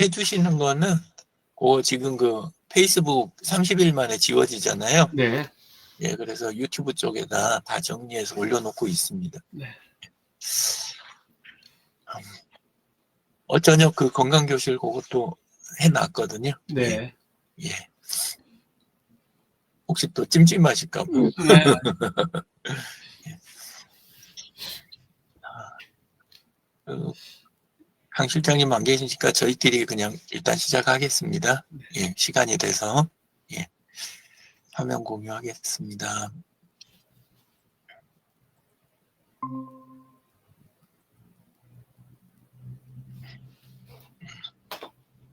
해주시는 거는 그 지금 그 페이스북 30일 만에 지워지잖아요. 네. 예, 그래서 유튜브 쪽에다 다 정리해서 올려놓고 있습니다. 네. 어쩌녁 그 건강교실 그것도 해놨거든요. 네. 예. 혹시 또 찜찜하실까 봐. 네. 그, 강 실장님 안 계시니까 저희끼리 그냥 일단 시작하겠습니다. 예, 시간이 돼서. 예. 화면 공유하겠습니다.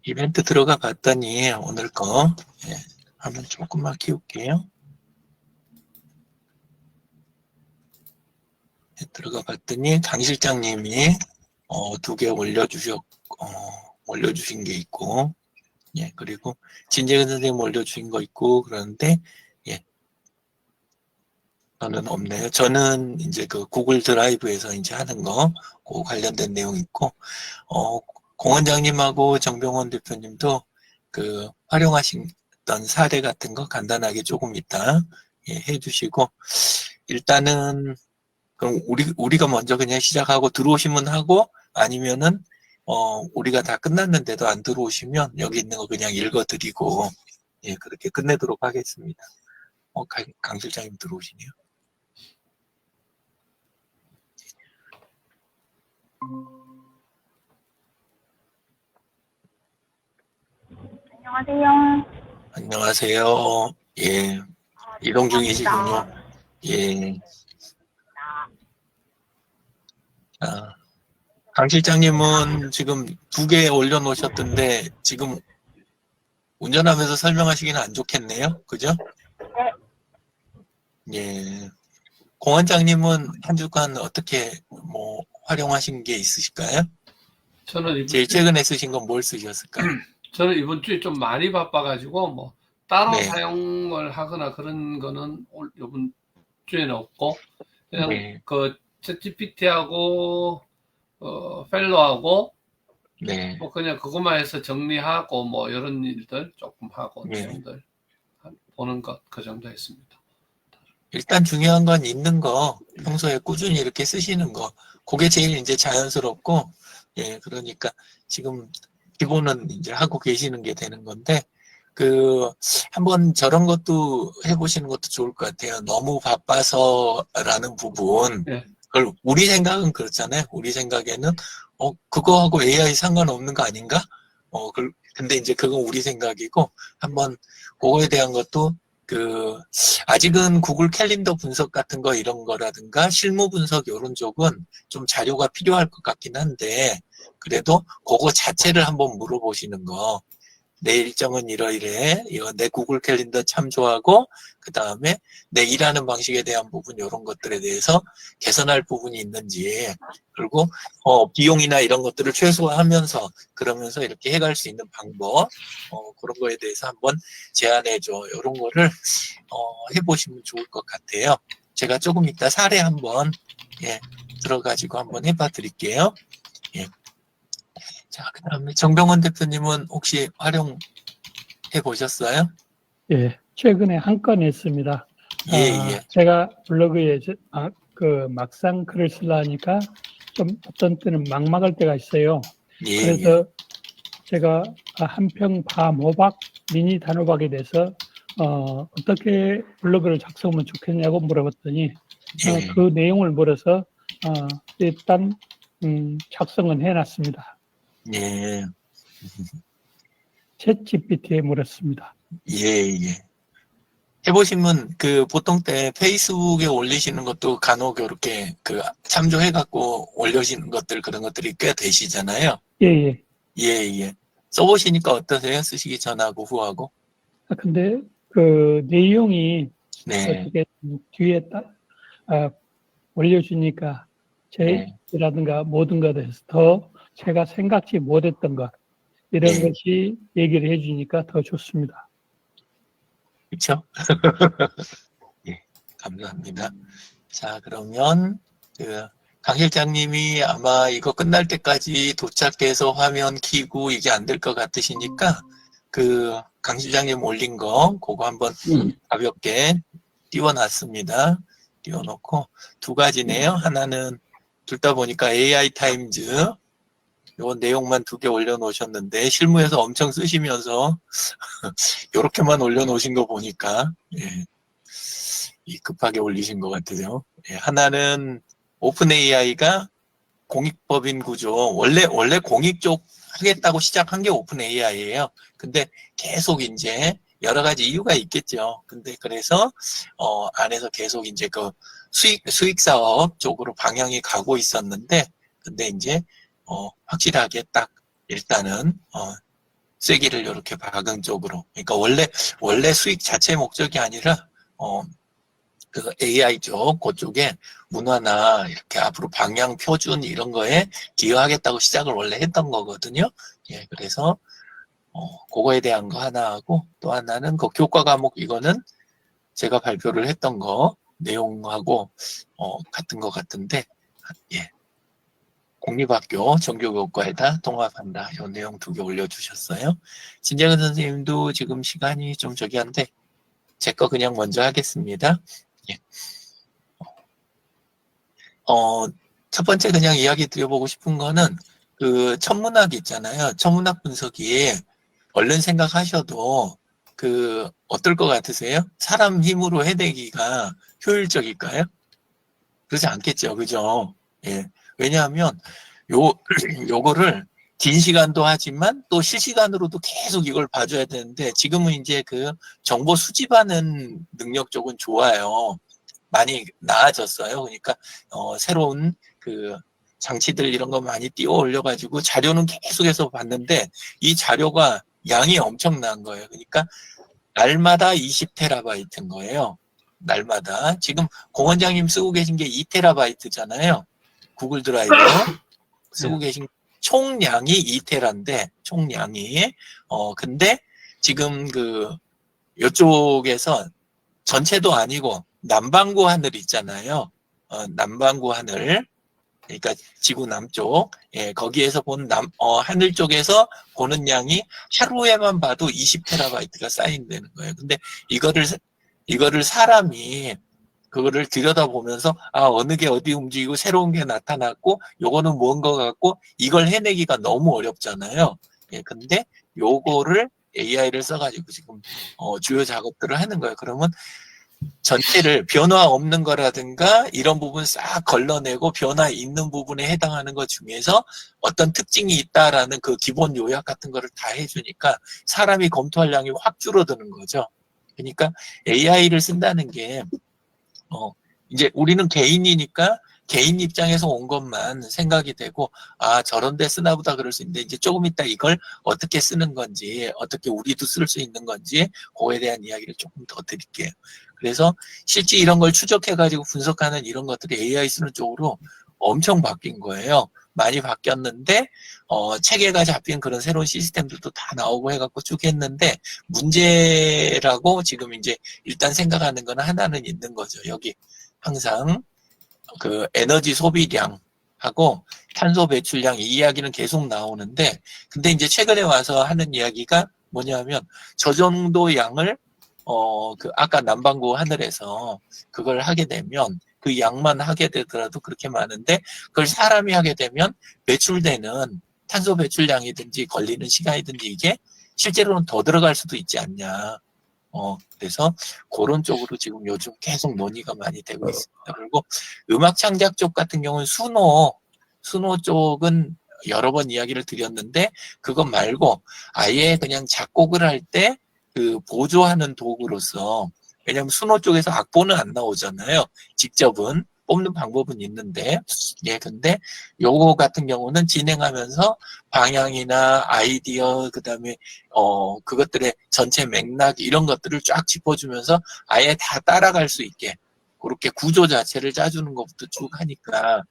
이벤트 들어가 봤더니 오늘 거 예, 화면 조금만 키울게요. 예, 들어가 봤더니 강 실장님이 어, 두 개 올려주셨 어, 올려주신 게 있고 예 그리고 진재근 선생님 올려주신 거 있고 그러는데 예 저는 없네요. 저는 이제 그 구글 드라이브에서 이제 하는 거 그 관련된 내용 있고 어 공원장님하고 정병원 대표님도 그 활용하셨던 사례 같은 거 간단하게 조금 이따 예, 해주시고 일단은 그럼 우리 우리가 먼저 그냥 시작하고 들어오시면 하고 아니면은 어 우리가 다 끝났는데도 안 들어오시면 여기 있는 거 그냥 읽어드리고 예 그렇게 끝내도록 하겠습니다. 어 강, 강 실장님 들어오시네요. 안녕하세요. 안녕하세요. 예 아, 이동. 중이시군요. 예. 아, 강 실장님은 지금 두 개 올려놓으셨던데 지금 운전하면서 설명하시기는 안 좋겠네요. 그죠? 예. 공원장님은 한 주간 어떻게 뭐 활용하신 게 있으실까요? 저는 이번 제일 최근에 쓰신 건 뭘 쓰셨을까요? 저는 이번 주에 좀 많이 바빠가지고 뭐 따로 네. 사용을 하거나 그런 거는 올- 이번 주에는 없고 그냥 네. 그 챗GPT하고 어, 펠로하고 네. 뭐 그냥 그것만 해서 정리하고 뭐 이런 일들 조금 하고 네. 한- 보는 것 그 정도 했습니다. 일단 중요한 건 있는 거 평소에 꾸준히 이렇게 쓰시는 거 그게 제일 이제 자연스럽고 예 그러니까 지금 기본은 이제 하고 계시는 게 되는 건데 그 한번 저런 것도 해보시는 것도 좋을 것 같아요 너무 바빠서라는 부분 네. 그걸 우리 생각은 그렇잖아요 우리 생각에는 어 그거하고 AI 상관없는 거 아닌가 어 그, 근데 이제 그건 우리 생각이고 한번 그거에 대한 것도 그 아직은 구글 캘린더 분석 같은 거 이런 거라든가 실무 분석 이런 쪽은 좀 자료가 필요할 것 같긴 한데 그래도 그거 자체를 한번 물어보시는 거. 내 일정은 이러이래. 이거 내 구글 캘린더 참조하고 그 다음에 내 일하는 방식에 대한 부분 이런 것들에 대해서 개선할 부분이 있는지 그리고 어, 비용이나 이런 것들을 최소화하면서 그러면서 이렇게 해갈 수 있는 방법 어, 그런 거에 대해서 한번 제안해줘 이런 거를 어, 해보시면 좋을 것 같아요. 제가 조금 이따 사례 한번 예, 들어가지고 한번 해봐 드릴게요. 예. 자, 그 다음에 정병원 대표님은 혹시 활용해 보셨어요? 예, 최근에 한 건 했습니다. 예, 아, 예. 제가 블로그에 저- 아, 그 막상 글을 쓰려니까 좀 어떤 때는 막막할 때가 있어요. 예, 예. 그래서 제가 한평 밤호박 미니 단호박에 대해서 어, 어떻게 블로그를 작성하면 좋겠냐고 물어봤더니 어, 예. 그 내용을 물어서 어, 일단 음, 작성은 해놨습니다. 예, 챗 GPT에 물었습니다. 예, 예. 해보시면 그 보통 때 페이스북에 올리시는 것도 간혹 이렇게 그 참조해갖고 올려시는 것들 그런 것들이 꽤 되시잖아요. 예, 예. 예, 예. 써보시니까 어떠세요? 쓰시기 전하고 후하고? 아, 근데 그 내용이 네. 어떻게 뒤에 딱 아, 올려주니까 네. 제이라든가 모든 것에 대해서 더 제가 생각지 못했던 것 이런 네. 것이 얘기를 해주니까 더 좋습니다. 그렇죠? 예, 감사합니다. 자, 그러면 그 강 실장님이 아마 이거 끝날 때까지 도착해서 화면 키고 이게 안 될 것 같으시니까 그 강 실장님 올린 거 그거 한번 음. 가볍게 띄워놨습니다. 띄워놓고 두 가지네요. 하나는 둘 다 보니까 AI 타임즈 요 내용만 두 개 올려놓으셨는데 실무에서 엄청 쓰시면서 요렇게만 올려놓으신 거 보니까 예. 이 급하게 올리신 것 같으세요. 예, 하나는 오픈 AI가 공익법인 구조 원래 원래 공익 쪽 하겠다고 시작한 게 오픈 AI예요. 근데 계속 이제 여러 가지 이유가 있겠죠. 근데 그래서 어 안에서 계속 이제 그 수익 수익 사업 쪽으로 방향이 가고 있었는데 근데 이제 어 확실하게 딱 일단은 어 쐐기를 이렇게 박은 쪽으로 그러니까 원래 원래 수익 자체 목적이 아니라 어 그 AI 쪽 그쪽에 문화나 이렇게 앞으로 방향 표준 이런 거에 기여하겠다고 시작을 원래 했던 거거든요. 예, 그래서 어, 그거에 대한 거 하나 하고 또 하나는 그 교과 과목 이거는 제가 발표를 했던 거 내용하고 어, 같은 것 같은데 예. 공립학교 정규교과에다 통합한다. 이 내용 두 개 올려주셨어요. 진재근 선생님도 지금 시간이 좀 저기 한데 제 거 그냥 먼저 하겠습니다. 예. 어, 첫 번째 그냥 이야기 드려보고 싶은 거는 그 천문학 있잖아요. 천문학 분석이 얼른 생각하셔도 그 어떨 것 같으세요? 사람 힘으로 해내기가 효율적일까요? 그렇지 않겠죠. 그죠? 예. 왜냐하면 요 요거를 긴 시간도 하지만 또 실시간으로도 계속 이걸 봐줘야 되는데 지금은 이제 그 정보 수집하는 능력 쪽은 좋아요. 많이 나아졌어요. 그러니까 어, 새로운 그 장치들 이런 거 많이 띄워 올려가지고 자료는 계속해서 봤는데 이 자료가 양이 엄청난 거예요. 그러니까 날마다 20테라바이트인 거예요. 날마다 지금 공 원장님 쓰고 계신 게 2테라바이트잖아요. 구글 드라이브 쓰고 계신 총량이 2테라인데 총량이 어 근데 지금 그 이쪽에서 전체도 아니고 남반구 하늘 있잖아요. 어, 남반구 하늘 그러니까 지구 남쪽 예, 거기에서 본 남, 어, 하늘 쪽에서 보는 양이 하루에만 봐도 20테라바이트가 쌓인다는 거예요. 근데 이거를 이거를 사람이 그거를 들여다보면서 아 어느 게 어디 움직이고 새로운 게 나타났고 요거는 뭔가 같고 이걸 해내기가 너무 어렵잖아요. 예, 근데 요거를 AI를 써가지고 지금 어, 주요 작업들을 하는 거예요. 그러면 전체를 변화 없는 거라든가 이런 부분 싹 걸러내고 변화 있는 부분에 해당하는 것 중에서 어떤 특징이 있다라는 그 기본 요약 같은 거를 다 해주니까 사람이 검토할 양이 확 줄어드는 거죠. 그러니까 AI를 쓴다는 게 어, 이제 우리는 개인이니까 개인 입장에서 온 것만 생각이 되고 아 저런 데 쓰나 보다 그럴 수 있는데 이제 조금 이따 이걸 어떻게 쓰는 건지 어떻게 우리도 쓸 수 있는 건지 그거에 대한 이야기를 조금 더 드릴게요. 그래서 실제 이런 걸 추적해 가지고 분석하는 이런 것들이 AI 쓰는 쪽으로 엄청 바뀐 거예요. 많이 바뀌었는데 어, 체계가 잡힌 그런 새로운 시스템들도 다 나오고 해갖고 쭉 했는데 문제라고 지금 이제 일단 생각하는 거는 하나는 있는 거죠. 여기 항상 그 에너지 소비량 하고 탄소 배출량 이 이야기는 계속 나오는데 근데 이제 최근에 와서 하는 이야기가 뭐냐면 저 정도 양을 어 그 아까 남반구 하늘에서 그걸 하게 되면 그 양만 하게 되더라도 그렇게 많은데 그걸 사람이 하게 되면 배출되는 탄소 배출량이든지 걸리는 시간이든지 이게 실제로는 더 들어갈 수도 있지 않냐. 어, 그래서 그런 쪽으로 지금 요즘 계속 논의가 많이 되고 있습니다. 그리고 음악 창작 쪽 같은 경우는 수노, 수노 쪽은 여러 번 이야기를 드렸는데 그것 말고 아예 그냥 작곡을 할 때 그 보조하는 도구로서 왜냐면 수노 쪽에서 악보는 안 나오잖아요. 직접은 뽑는 방법은 있는데 예 근데 요거 같은 경우는 진행하면서 방향이나 아이디어 그다음에 어 그것들의 전체 맥락 이런 것들을 쫙 짚어주면서 아예 다 따라갈 수 있게 그렇게 구조 자체를 짜주는 것부터 쭉 하니까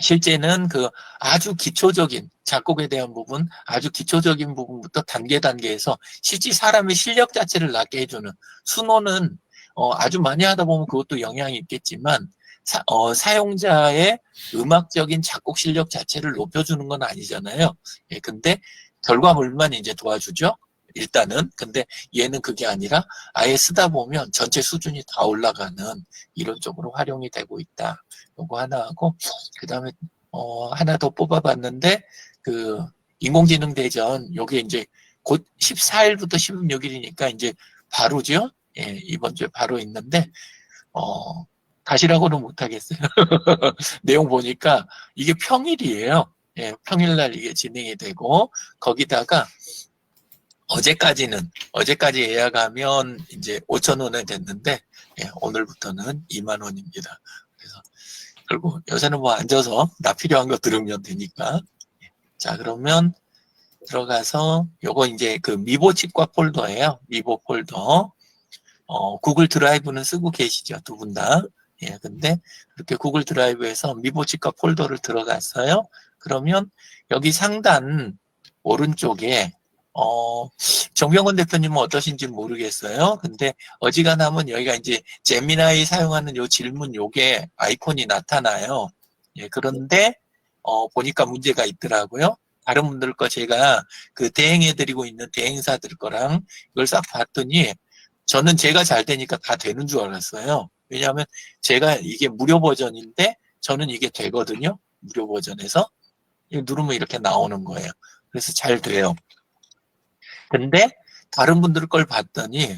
실제는 그 아주 기초적인 작곡에 대한 부분, 아주 기초적인 부분부터 단계 단계에서 실제 사람의 실력 자체를 낮게 해주는 순호는 어, 아주 많이 하다 보면 그것도 영향이 있겠지만 사, 어, 사용자의 음악적인 작곡 실력 자체를 높여주는 건 아니잖아요. 예, 근데 결과물만 이제 도와주죠. 일단은. 근데 얘는 그게 아니라 아예 쓰다 보면 전체 수준이 다 올라가는 이런 쪽으로 활용이 되고 있다. 요거 하나 하고, 그 다음에, 어, 하나 더 뽑아봤는데, 그, 인공지능 대전, 요게 이제 곧 14일부터 16일이니까 이제 바로죠? 예, 이번 주에 바로 있는데, 어, 가시라고는 못하겠어요. 내용 보니까 이게 평일이에요. 예, 평일날 이게 진행이 되고, 거기다가 어제까지는, 어제까지 예약하면 이제 5,000원에 됐는데, 예, 오늘부터는 2만 원입니다. 그래서, 그리고 요새는 뭐 앉아서 나 필요한 거 들으면 되니까. 예. 자, 그러면 들어가서 요거 이제 그 미보 치과 폴더예요. 미보 폴더. 어, 구글 드라이브는 쓰고 계시죠, 두 분 다. 예, 근데 이렇게 구글 드라이브에서 미보 치과 폴더를 들어갔어요. 그러면 여기 상단 오른쪽에 어, 정병원 대표님은 어떠신지 모르겠어요. 근데 어지간하면 여기가 이제 제미나이 사용하는 요 질문 요게 아이콘이 나타나요. 예, 그런데 어, 보니까 문제가 있더라고요. 다른 분들 거 제가 그 대행해드리고 있는 대행사들 거랑 이걸 싹 봤더니 저는 제가 잘 되니까 다 되는 줄 알았어요. 왜냐하면 제가 이게 무료 버전인데 저는 이게 되거든요. 무료 버전에서 누르면 이렇게 나오는 거예요. 그래서 잘 돼요. 근데 다른 분들 걸 봤더니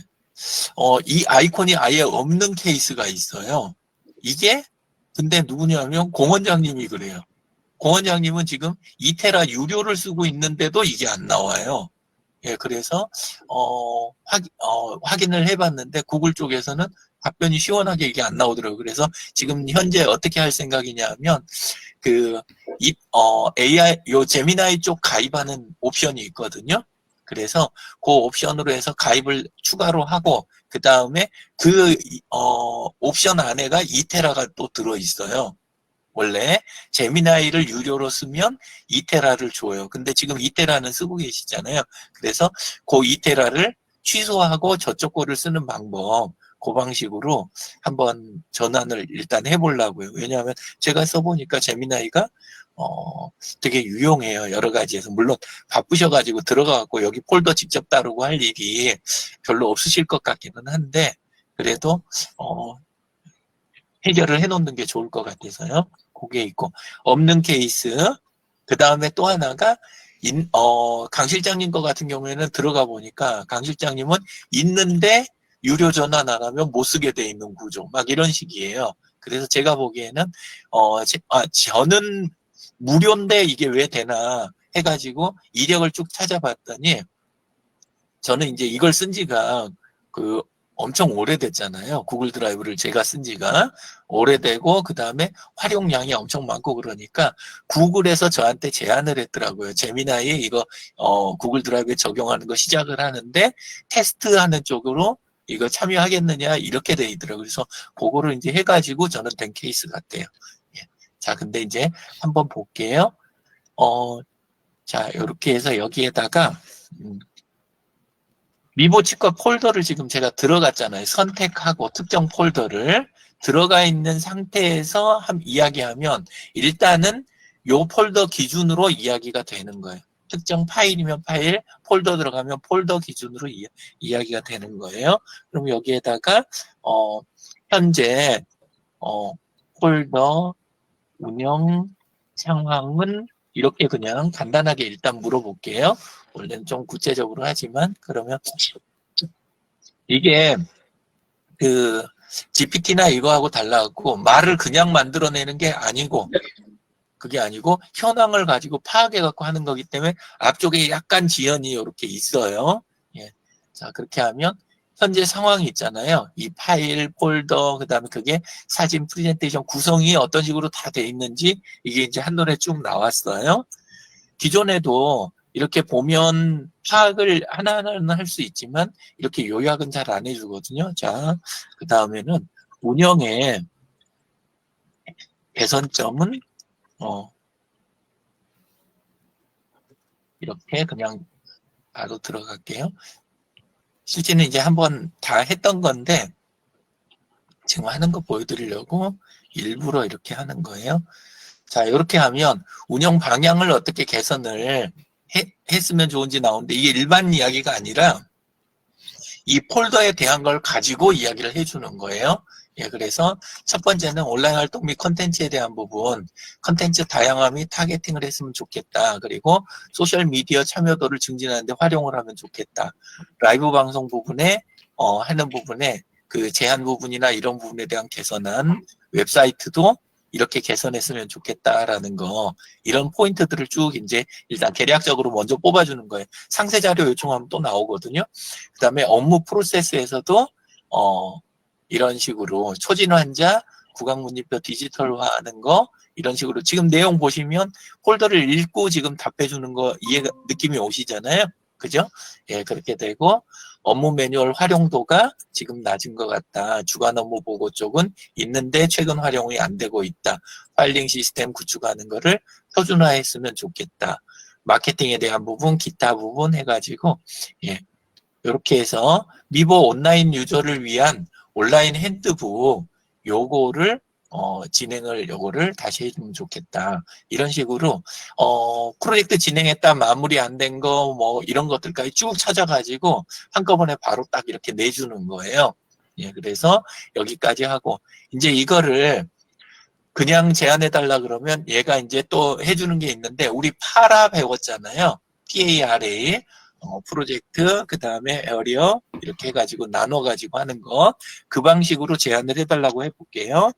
어, 이 아이콘이 아예 없는 케이스가 있어요. 이게 근데 누구냐면 공원장님이 그래요. 공원장님은 지금 2테라 유료를 쓰고 있는데도 이게 안 나와요. 예, 그래서 어, 확, 어, 확인을 해봤는데 구글 쪽에서는 답변이 시원하게 이게 안 나오더라고요. 그래서 지금 현재 어떻게 할 생각이냐면 그 이, 어, AI 요 제미나이 쪽 가입하는 옵션이 있거든요. 그래서 그 옵션으로 해서 가입을 추가로 하고 그 다음에 그 어, 옵션 안에가 2테라가 또 들어 있어요. 원래 제미나이를 유료로 쓰면 2테라를 줘요. 근데 지금 2테라는 쓰고 계시잖아요. 그래서 그 2테라를 취소하고 저쪽 거를 쓰는 방법 그 방식으로 한번 전환을 일단 해보려고요. 왜냐하면 제가 써보니까 제미나이가 어, 되게 유용해요. 여러 가지에서. 물론 바쁘셔가지고 들어가갖고 여기 폴더 직접 따르고 할 일이 별로 없으실 것 같기는 한데, 그래도, 어, 해결을 해놓는 게 좋을 것 같아서요. 그게 있고. 없는 케이스. 그 다음에 또 하나가, 인, 어, 강 실장님 거 같은 경우에는 들어가 보니까 강 실장님은 있는데 유료 안 하면 못 쓰게 돼 있는 구조. 막 이런 식이에요. 그래서 제가 보기에는, 어, 제, 아, 저는 무료인데 이게 왜 되나 해가지고 이력을 쭉 찾아봤더니 저는 이제 이걸 쓴 지가 그 엄청 오래됐잖아요. 구글 드라이브를 제가 쓴 지가 오래되고 그 다음에 활용량이 엄청 많고 그러니까 구글에서 저한테 제안을 했더라고요. 제미나이 이거 어, 구글 드라이브에 적용하는 거 시작을 하는데 테스트하는 쪽으로 이거 참여하겠느냐 이렇게 돼 있더라고요. 그래서 그거를 이제 해가지고 저는 된 케이스 같아요. 자, 근데 이제 한번 볼게요. 어, 자, 이렇게 해서 여기에다가, 음, 미보 치과 폴더를 지금 제가 들어갔잖아요. 선택하고 특정 폴더를 들어가 있는 상태에서 한 이야기하면 일단은 요 폴더 기준으로 이야기가 되는 거예요. 특정 파일이면 파일, 폴더 들어가면 폴더 기준으로 이, 이야기가 되는 거예요. 그럼 여기에다가, 어, 현재, 어, 폴더, 운영 상황은 이렇게 그냥 간단하게 일단 물어볼게요. 원래는 좀 구체적으로 하지만 그러면 이게 그 GPT나 이거하고 달라갖고 말을 그냥 만들어내는 게 아니고 그게 아니고 현황을 가지고 파악해갖고 하는 거기 때문에 앞쪽에 약간 지연이 이렇게 있어요. 예. 자 그렇게 하면 현재 상황이 있잖아요. 이 파일, 폴더, 그 다음에 그게 사진 프레젠테이션 구성이 어떤 식으로 다 돼 있는지 이게 이제 한눈에 쭉 나왔어요. 기존에도 이렇게 보면 파악을 하나하나는 할 수 있지만 이렇게 요약은 잘 안 해주거든요. 자, 그 다음에는 운영의 개선점은 어 이렇게 그냥 바로 들어갈게요. 실제는 이제 한번 다 했던 건데 지금 하는 거 보여드리려고 일부러 이렇게 하는 거예요. 자, 이렇게 하면 운영 방향을 어떻게 개선을 해- 했으면 좋은지 나오는데 이게 일반 이야기가 아니라 이 폴더에 대한 걸 가지고 이야기를 해주는 거예요. 예, 그래서 첫 번째는 온라인 활동 및 컨텐츠에 대한 부분, 컨텐츠 다양화 및 타겟팅을 했으면 좋겠다. 그리고 소셜 미디어 참여도를 증진하는데 활용을 하면 좋겠다. 라이브 방송 부분에 어, 하는 부분에 그 제한 부분이나 이런 부분에 대한 개선한 웹사이트도 이렇게 개선했으면 좋겠다라는 거 이런 포인트들을 쭉 이제 일단 계략적으로 먼저 뽑아주는 거예요. 상세 자료 요청하면 또 나오거든요. 그 다음에 업무 프로세스에서도 어 이런 식으로 초진 환자 구강 문진표 디지털화하는 거 이런 식으로 지금 내용 보시면 폴더를 읽고 지금 답해주는 거 이해가 느낌이 오시잖아요. 그죠? 예, 그렇게 되고 업무 매뉴얼 활용도가 지금 낮은 것 같다. 주간 업무 보고 쪽은 있는데 최근 활용이 안 되고 있다. 파일링 시스템 구축하는 거를 표준화했으면 좋겠다. 마케팅에 대한 부분, 기타 부분 해가지고 예, 이렇게 해서 미보 온라인 유저를 위한 온라인 핸드북 요거를 어, 진행을 요거를 다시 해주면 좋겠다. 이런 식으로 어, 프로젝트 진행했다 마무리 안 된 거 뭐 이런 것들까지 쭉 찾아가지고 한꺼번에 바로 딱 이렇게 내주는 거예요. 예, 그래서 여기까지 하고 이제 이거를 그냥 제안해 달라 그러면 얘가 이제 또 해주는 게 있는데 우리 파라 배웠잖아요. PARA 어, 프로젝트 그 다음에 에어리어 이렇게 해가지고 나눠가지고 하는 거 그 방식으로 제안을 해달라고 해볼게요.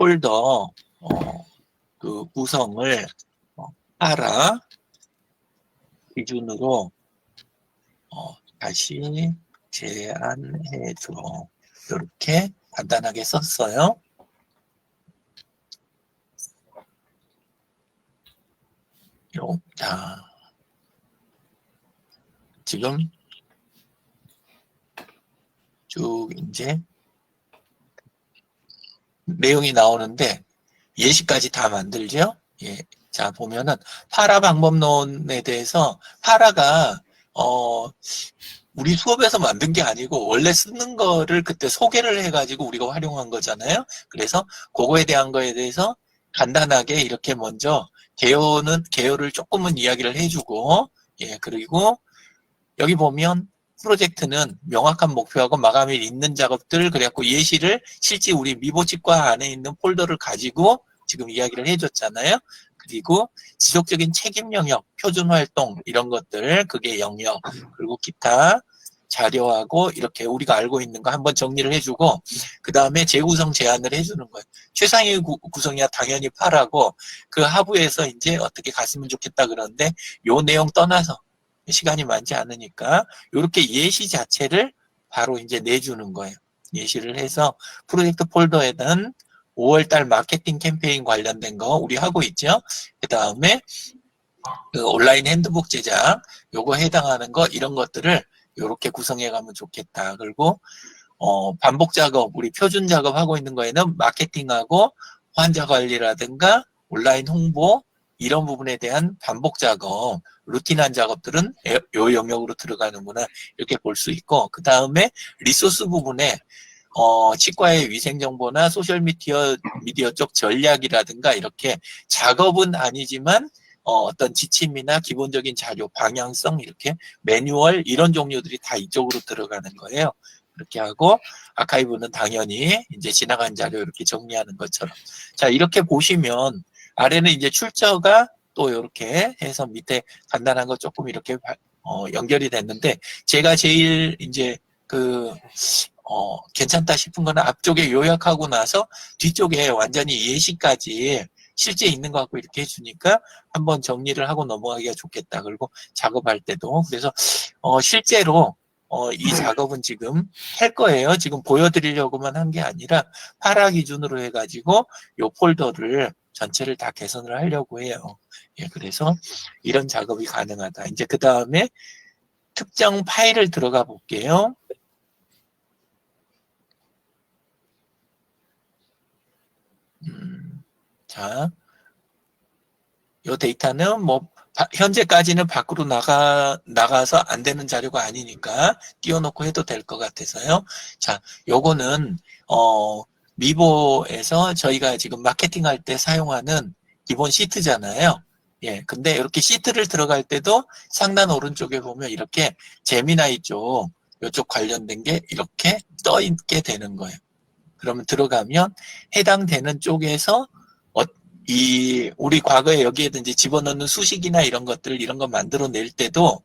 예, 폴더 어, 그 구성을 어, 파라 기준으로 어, 다시 제안해줘. 이렇게 간단하게 썼어요. 요, 자, 지금 쭉 이제 내용이 나오는데 예시까지 다 만들죠. 예. 자, 보면은 파라 방법론에 대해서 파라가 어 우리 수업에서 만든 게 아니고 원래 쓰는 거를 그때 소개를 해가지고 우리가 활용한 거잖아요. 그래서 그거에 대한 거에 대해서 간단하게 이렇게 먼저 개요는 개요를 조금은 이야기를 해주고 예 그리고 여기 보면 프로젝트는 명확한 목표하고 마감이 있는 작업들 그래갖고 예시를 실제 우리 미보 치과 안에 있는 폴더를 가지고 지금 이야기를 해줬잖아요. 그리고 지속적인 책임 영역, 표준 활동 이런 것들 그게 영역 그리고 기타 자료하고 이렇게 우리가 알고 있는 거 한번 정리를 해주고 그 다음에 재구성 제안을 해주는 거예요. 최상위 구, 구성이야 당연히 파라고 그 하부에서 이제 어떻게 갔으면 좋겠다 그러는데 요 내용 떠나서 시간이 많지 않으니까 이렇게 예시 자체를 바로 이제 내주는 거예요. 예시를 해서 프로젝트 폴더에는 5월달 마케팅 캠페인 관련된 거 우리 하고 있죠. 그 다음에 그 온라인 핸드북 제작 요거 해당하는 거 이런 것들을 이렇게 구성해 가면 좋겠다. 그리고 어, 반복 작업 우리 표준 작업 하고 있는 거에는 마케팅하고 환자 관리라든가 온라인 홍보 이런 부분에 대한 반복 작업, 루틴한 작업들은 에- 요 영역으로 들어가는구나 이렇게 볼 수 있고 그 다음에 리소스 부분에 어, 치과의 위생 정보나 소셜 미디어 미디어 쪽 전략이라든가 이렇게 작업은 아니지만 어, 어떤 지침이나 기본적인 자료, 방향성 이렇게 매뉴얼 이런 종류들이 다 이쪽으로 들어가는 거예요. 그렇게 하고 아카이브는 당연히 이제 지나간 자료 이렇게 정리하는 것처럼 자 이렇게 보시면 아래는 이제 출처가 또 이렇게 해서 밑에 간단한 거 조금 이렇게 바- 어, 연결이 됐는데 제가 제일 이제 그 어, 괜찮다 싶은 거는 앞쪽에 요약하고 나서 뒤쪽에 완전히 예시까지 실제 있는 거 갖고 이렇게 해주니까 한번 정리를 하고 넘어가기가 좋겠다. 그리고 작업할 때도. 그래서, 어, 실제로, 어, 이 작업은 지금 할 거예요. 지금 보여드리려고만 한 게 아니라 파라 기준으로 해가지고 요 폴더를 전체를 다 개선을 하려고 해요. 예, 그래서 이런 작업이 가능하다. 이제 그 다음에 특정 파일을 들어가 볼게요. 음, 자, 요 데이터는 뭐 바- 현재까지는 밖으로 나가 나가서 안 되는 자료가 아니니까 띄워놓고 해도 될 것 같아서요. 자, 요거는 어 미보에서 저희가 지금 마케팅 할 때 사용하는 기본 시트잖아요. 예, 근데 이렇게 시트를 들어갈 때도 상단 오른쪽에 보면 이렇게 제미나이 쪽, 이쪽 관련된 게 이렇게 떠 있게 되는 거예요. 그러면 들어가면 해당되는 쪽에서 어, 이 우리 과거에 여기에든지 집어넣는 수식이나 이런 것들 이런 거 만들어 낼 때도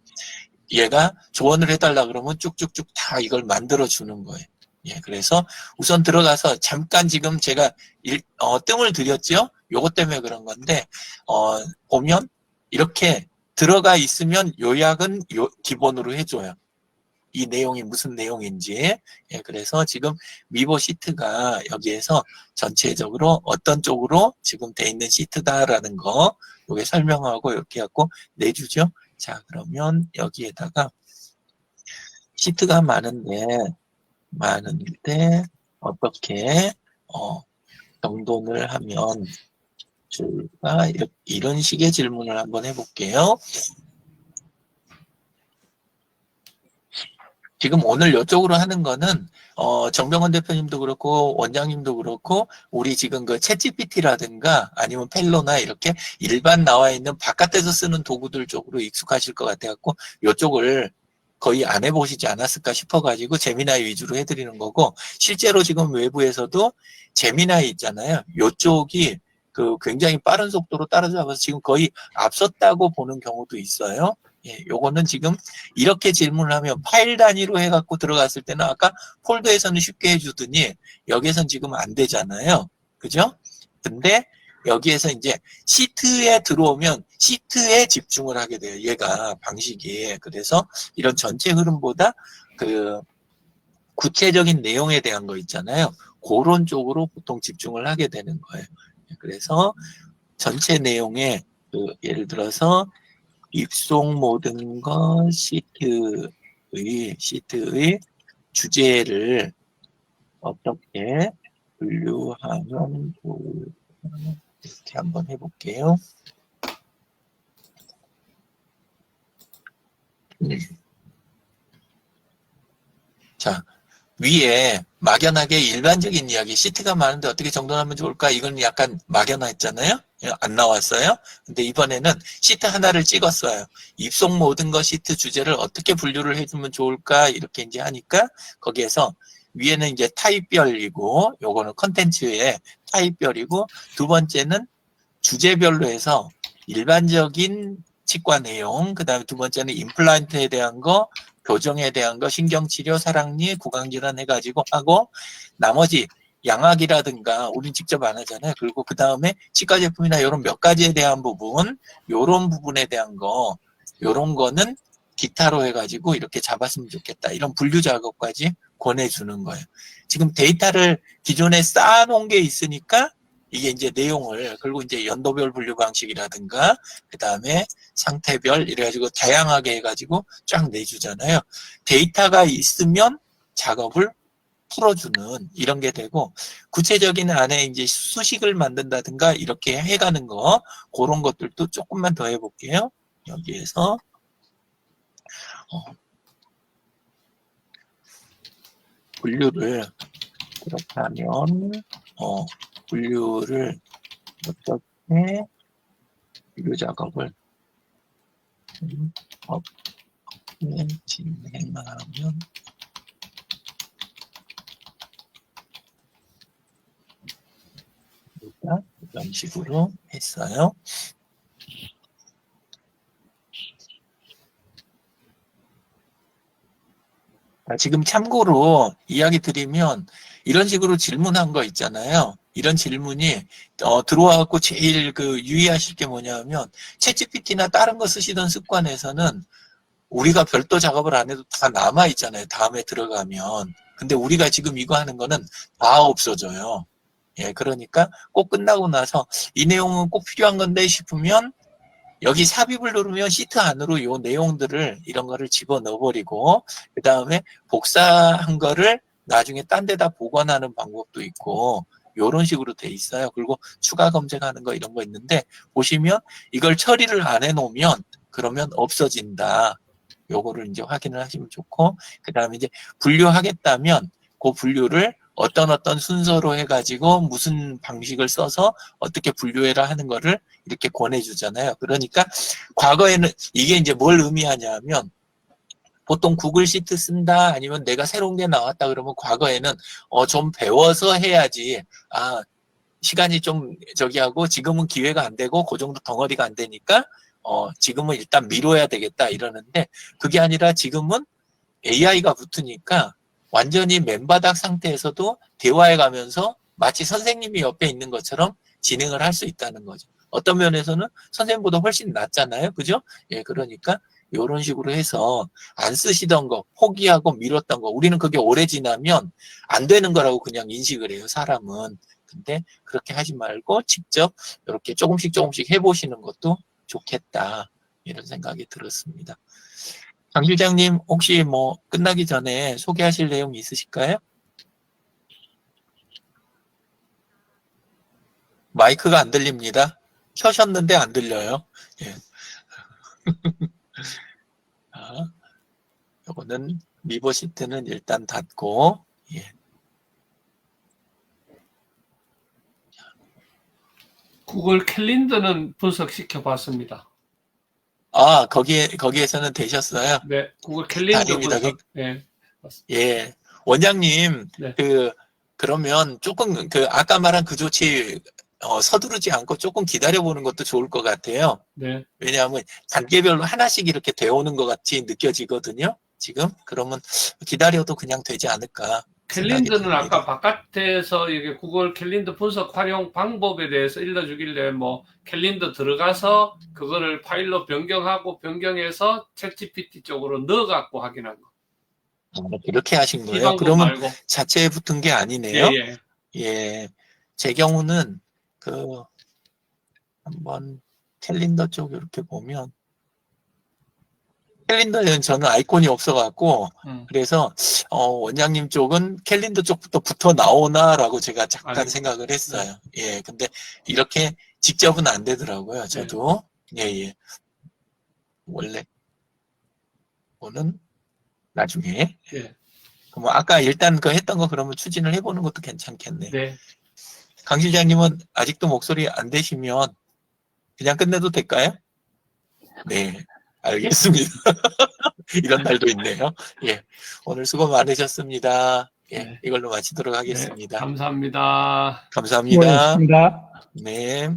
얘가 조언을 해달라 그러면 쭉쭉쭉 다 이걸 만들어 주는 거예요. 예, 그래서 우선 들어가서 잠깐 지금 제가 일, 어, 뜸을 들였죠. 요것 때문에 그런 건데 어, 보면 이렇게 들어가 있으면 요약은 요, 기본으로 해줘요. 이 내용이 무슨 내용인지. 예, 그래서 지금 미보 시트가 여기에서 전체적으로 어떤 쪽으로 지금 돼 있는 시트다라는 거 요게 설명하고 이렇게 갖고 내주죠. 자, 그러면 여기에다가 시트가 많은데 많은데 어떻게 어 정돈을 하면? 이렇- 이런 식의 질문을 한번 해볼게요. 지금 오늘 이쪽으로 하는 거는 어, 정병원 대표님도 그렇고 원장님도 그렇고 우리 지금 그 챗GPT라든가 아니면 펠로나 이렇게 일반 나와 있는 바깥에서 쓰는 도구들 쪽으로 익숙하실 것 같아갖고 이쪽을 거의 안 해보시지 않았을까 싶어가지고 제미나이 위주로 해드리는 거고 실제로 지금 외부에서도 제미나이 있잖아요. 이쪽이 그 굉장히 빠른 속도로 따라잡아서 지금 거의 앞섰다고 보는 경우도 있어요. 예, 요거는 지금 이렇게 질문을 하면 파일 단위로 해갖고 들어갔을 때는 아까 폴더에서는 쉽게 해주더니 여기에선 지금 안 되잖아요. 그죠? 근데 여기에서 이제 시트에 들어오면 시트에 집중을 하게 돼요. 얘가 방식이. 그래서 이런 전체 흐름보다 그 구체적인 내용에 대한 거 있잖아요. 그런 쪽으로 보통 집중을 하게 되는 거예요. 그래서 전체 내용에 그 예를 들어서 입속 모든 것 시트의 시트의 주제를 어떻게 분류하면 좋을까 이렇게 한번 해볼게요. 음. 자 위에 막연하게 일반적인 이야기 시트가 많은데 어떻게 정돈하면 좋을까? 이건 약간 막연했잖아요? 안 나왔어요? 근데 이번에는 시트 하나를 찍었어요. 입속 모든 것 시트 주제를 어떻게 분류를 해주면 좋을까? 이렇게 이제 하니까 거기에서 위에는 이제 타입별이고 요거는 컨텐츠의 타입별이고 두 번째는 주제별로 해서 일반적인 치과 내용 그 다음에 두 번째는 임플란트에 대한 거 교정에 대한 거, 신경치료, 사랑니, 구강질환 해가지고 하고 나머지 양악이라든가 우린 직접 안 하잖아요. 그리고 그 다음에 치과 제품이나 이런 몇 가지에 대한 부분, 요런 부분에 대한 거, 요런 거는 기타로 해가지고 이렇게 잡았으면 좋겠다. 이런 분류 작업까지 권해주는 거예요. 지금 데이터를 기존에 쌓아놓은 게 있으니까 이게 이제 내용을 그리고 이제 연도별 분류 방식이라든가 그 다음에 상태별 이래가지고 다양하게 해가지고 쫙 내주잖아요. 데이터가 있으면 작업을 풀어주는 이런 게 되고 구체적인 안에 이제 수식을 만든다든가 이렇게 해가는 거 그런 것들도 조금만 더 해볼게요. 여기에서 어, 분류를 그렇게 하면 어, 분류를 어떻게 분류 작업을 음, 어떻게 진행하면 좋을까? 이런 식으로 했어요. 아, 지금 참고로 이야기 드리면 이런 식으로 질문한 거 있잖아요. 이런 질문이 어, 들어와갖고 제일 그 유의하실 게 뭐냐면 챗GPT나 다른 거 쓰시던 습관에서는 우리가 별도 작업을 안 해도 다 남아 있잖아요. 다음에 들어가면. 근데 우리가 지금 이거 하는 거는 다 없어져요. 예, 그러니까 꼭 끝나고 나서 이 내용은 꼭 필요한 건데 싶으면 여기 삽입을 누르면 시트 안으로 요 내용들을 이런 거를 집어 넣어 버리고 그 다음에 복사한 거를 나중에 딴 데다 보관하는 방법도 있고 요런 식으로 돼 있어요. 그리고 추가 검색하는 거 이런 거 있는데 보시면 이걸 처리를 안 해놓으면 그러면 없어진다. 요거를 이제 확인을 하시면 좋고 그 다음에 이제 분류하겠다면 그 분류를 어떤 어떤 순서로 해가지고 무슨 방식을 써서 어떻게 분류해라 하는 거를 이렇게 권해주잖아요. 그러니까 과거에는 이게 이제 뭘 의미하냐면 보통 구글 시트 쓴다 아니면 내가 새로운 게 나왔다 그러면 과거에는 어 좀 배워서 해야지 아 시간이 좀 저기 하고 지금은 기회가 안 되고 그 정도 덩어리가 안 되니까 어 지금은 일단 미뤄야 되겠다 이러는데 그게 아니라 지금은 AI가 붙으니까 완전히 맨바닥 상태에서도 대화해 가면서 마치 선생님이 옆에 있는 것처럼 진행을 할 수 있다는 거죠. 어떤 면에서는 선생님보다 훨씬 낫잖아요. 그죠? 예, 그러니까 이런 식으로 해서 안 쓰시던 거, 포기하고 미뤘던 거, 우리는 그게 오래 지나면 안 되는 거라고 그냥 인식을 해요, 사람은. 근데 그렇게 하지 말고 직접 이렇게 조금씩 조금씩 해보시는 것도 좋겠다. 이런 생각이 들었습니다. 강 실장님, 혹시 뭐 끝나기 전에 소개하실 내용 있으실까요? 마이크가 안 들립니다. 켜셨는데 안 들려요. 예. 자, 요거는 미버 시트는 일단 닫고, 예. 구글 캘린더는 분석시켜 봤습니다. 아, 거기에, 거기에서는 되셨어요? 네, 구글 캘린더 다행입니다. 분석. 네, 예. 원장님, 네. 그, 그러면 조금, 그, 아까 말한 그 조치, 어, 서두르지 않고 조금 기다려보는 것도 좋을 것 같아요. 네, 왜냐하면 단계별로 하나씩 이렇게 되어오는 것 같이 느껴지거든요. 지금? 그러면 기다려도 그냥 되지 않을까. 캘린더는. 아까 바깥에서 이게 구글 캘린더 분석 활용 방법에 대해서 일러주길래 뭐 캘린더 들어가서 그거를 파일로 변경하고 변경해서 챗GPT 쪽으로 넣어갖고 확인한 거. 아, 그렇게 하신 이 거예요? 그러면 말고. 자체에 붙은 게 아니네요. 예, 예. 예. 제 경우는 그 한번 캘린더 쪽 이렇게 보면 캘린더에는 저는 아이콘이 없어갖고 음. 그래서 어, 원장님 쪽은 캘린더 쪽부터 붙어 나오나라고 제가 잠깐 아이고. 생각을 했어요. 예, 근데 이렇게 직접은 안 되더라고요. 저도 예, 예. 원래 오는 나중에 예. 뭐 아까 일단 그 했던 거 그러면 추진을 해보는 것도 괜찮겠네. 네. 강 실장님은 아직도 목소리 안 되시면 그냥 끝내도 될까요? 네, 알겠습니다. 이런 날도 있네요. 예, 오늘 수고 많으셨습니다. 예, 네. 이걸로 마치도록 네. 하겠습니다. 감사합니다. 감사합니다. 수고하셨습니다. 네.